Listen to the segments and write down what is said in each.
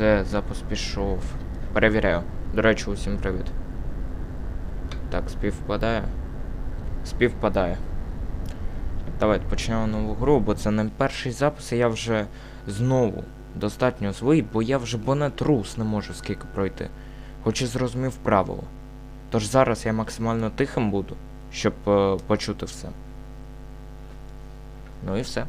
Все, запис пішов. Перевіряю. До речі, усім привіт. Так, співпадає. Співпадає. Давайте почнемо нову гру, бо це не перший запис, і я вже знову достатньо злий, бо я вже бонет рус не можу скільки пройти. Хоч і зрозумів правило. Тож зараз я максимально тихим буду, щоб е, почути все. Ну і все.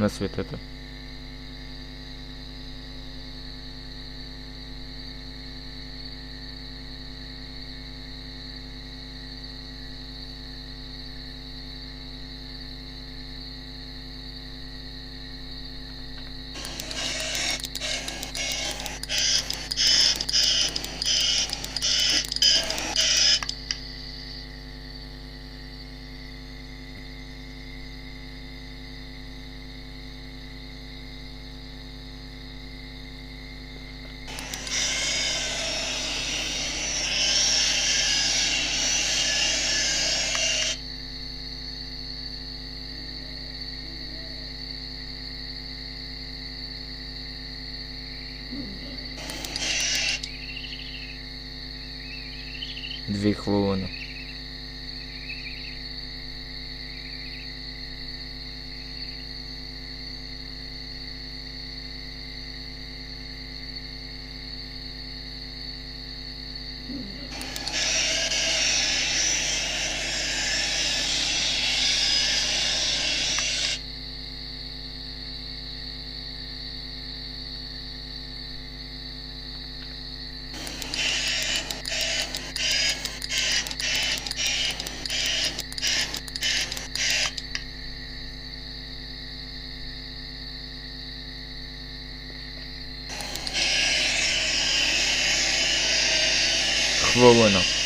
на свет это. 3 хвилини. estuvo bueno.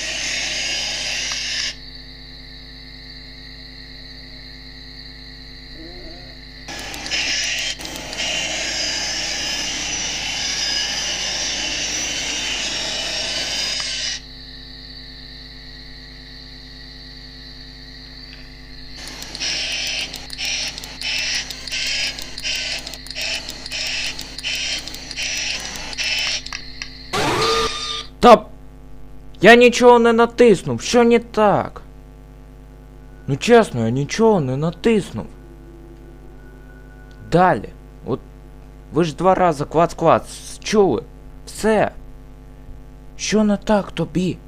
Я нічого не натиснув, що не так? Ну чесно, я нічого не натиснув. Далі. От ви ж два рази клац-клац чули. Все. Що не так тобі?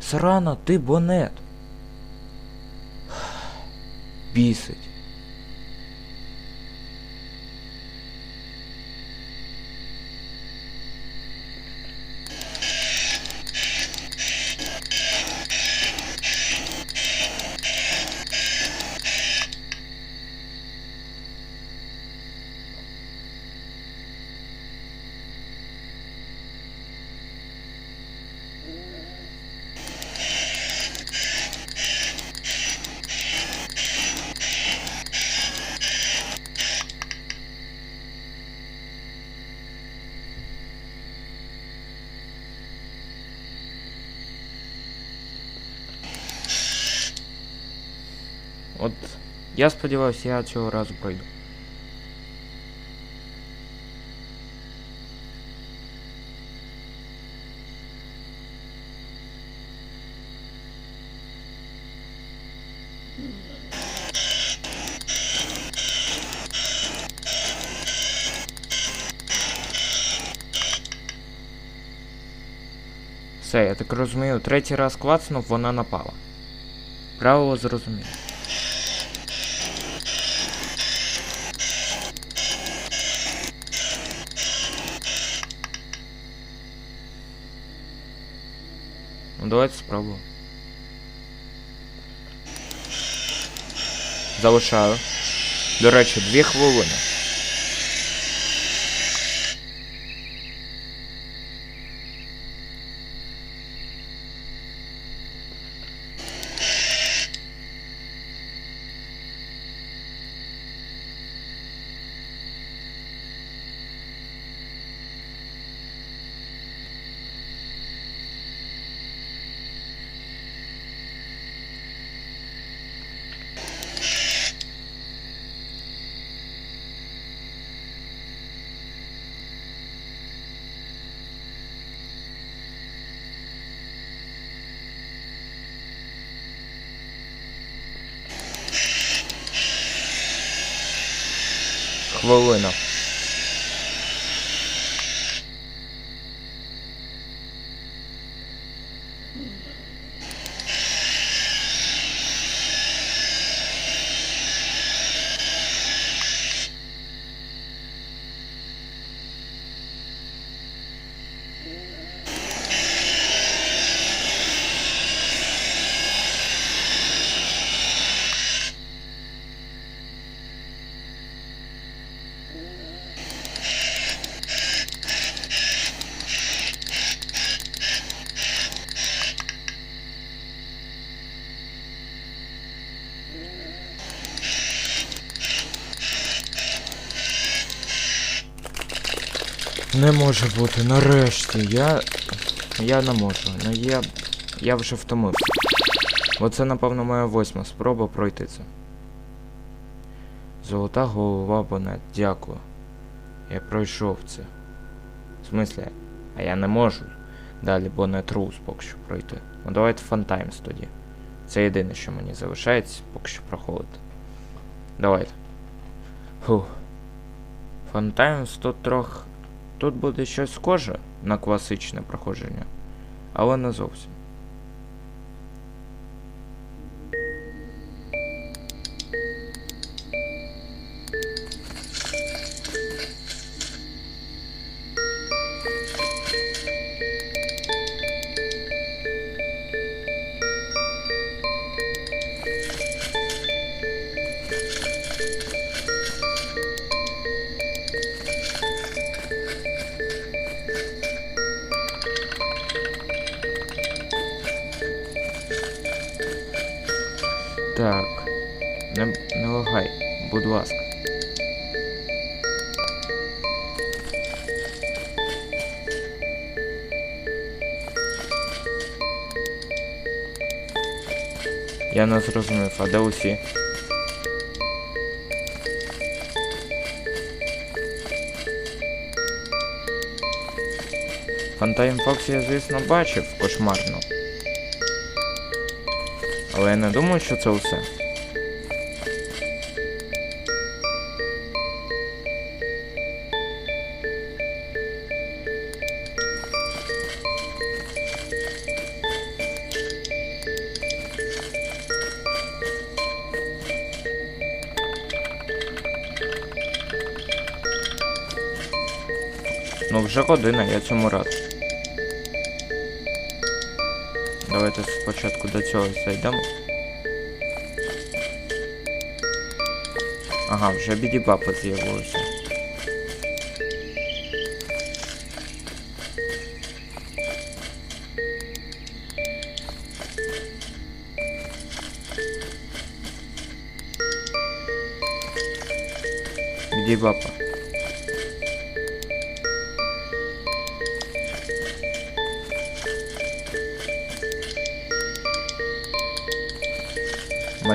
Срана ти бонет. Бісить. От я сподіваюся, я цього разу пройду. Все, я так розумію, третій раз клацнув, вона напала. Правило зрозуміло. Давайте спробуємо. Залишаю. До речі, дві хвилини. vâng rồi nào Не може бути, нарешті. Я. Я не можу. Ну я. Я вже втомився. Оце, напевно, моя восьма спроба пройти це. Золота голова Бонет, дякую. Я пройшов це. В смислі, а я не можу далі Бонет Рус поки що пройти. Ну давайте Фантаймс тоді. Це єдине, що мені залишається поки що проходити. Давайте. Фух. Фантаймс тут трохи. Тут буде щось схоже на класичне проходження, але не зовсім. Так. Не, не лагай, будь ласка. Я не зрозумів, а де усі? Фантайм Фокс я, звісно, бачив кошмарно. Але я не думаю, що це все. Ну вже година, я цьому рад. Давайте спочатку до цього зайдемо. Ага, вже бідібапи з'явилися. Бідібапа.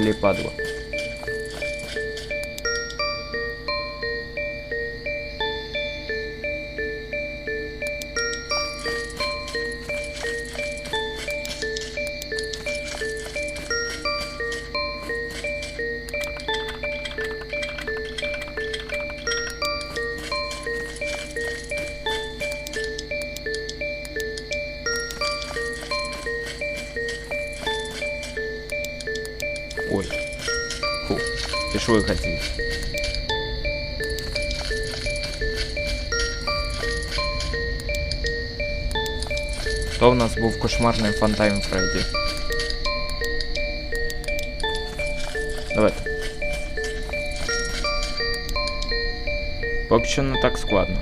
Малі падло. Пішли хотів. То в нас був кошмарний Фантайм Фредді. Давайте. Поки що не так складно.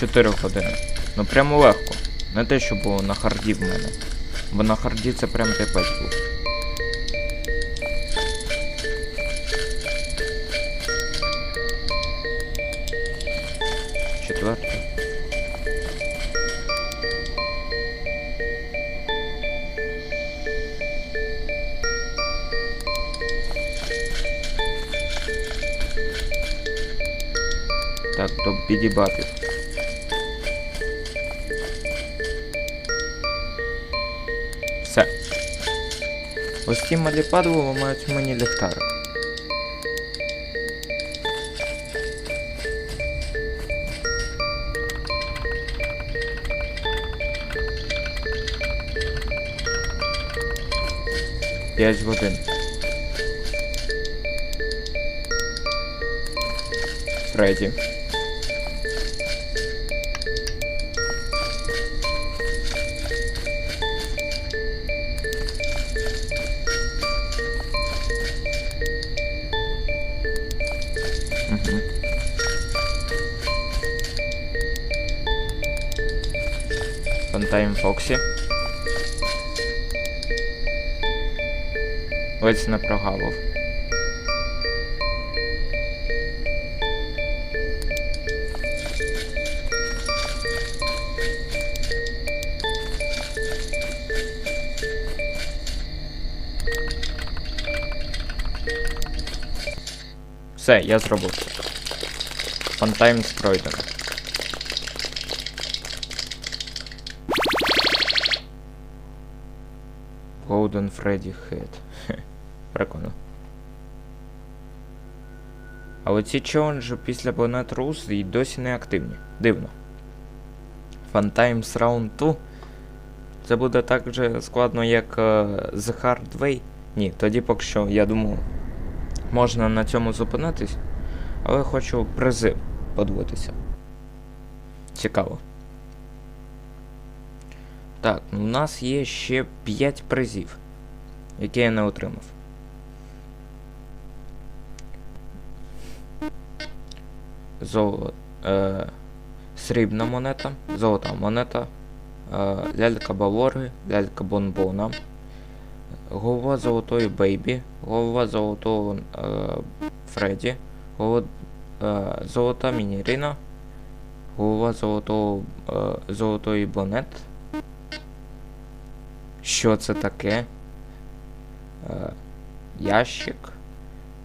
Чотири години. Ну прямо легко. Не те, що було на харді в мене. Бо на харді це прям тепець був. Четвертий. Так, до бідібапів. Все. Ось ці малі падли ламають мені ліхтарик. П'ять годин. Фредді. Фантайм Фоксі. Ось не прогавив. Все, я зробив. Фантайм пройдено. Golden Freddy Head. Хе, Прикольно. Але ці челенджі після Bonnet Rules і досі не активні. Дивно. Фантаймс Round 2. Це буде так же складно, як е, The Hard Way. Ні, тоді поки що, я думаю, можна на цьому зупинитись. Але хочу призи подивитися. Цікаво. Так, ну у нас є ще 5 призів, які я не отримав. Золо... Е... Срібна монета, золота монета, е... лялька Балорги, лялька Бонбона, голова золотої Бейбі, голова золотого е... Фредді, голова е... золота Мінірина, голова золотого е... золотої Бонет. Що це таке? Е, ящик.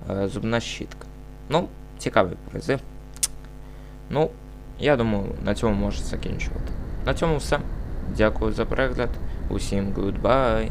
Е, зубна щітка. Ну, цікаві призи. Ну, я думаю, на цьому можна закінчувати. На цьому все. Дякую за перегляд. Усім goodbye.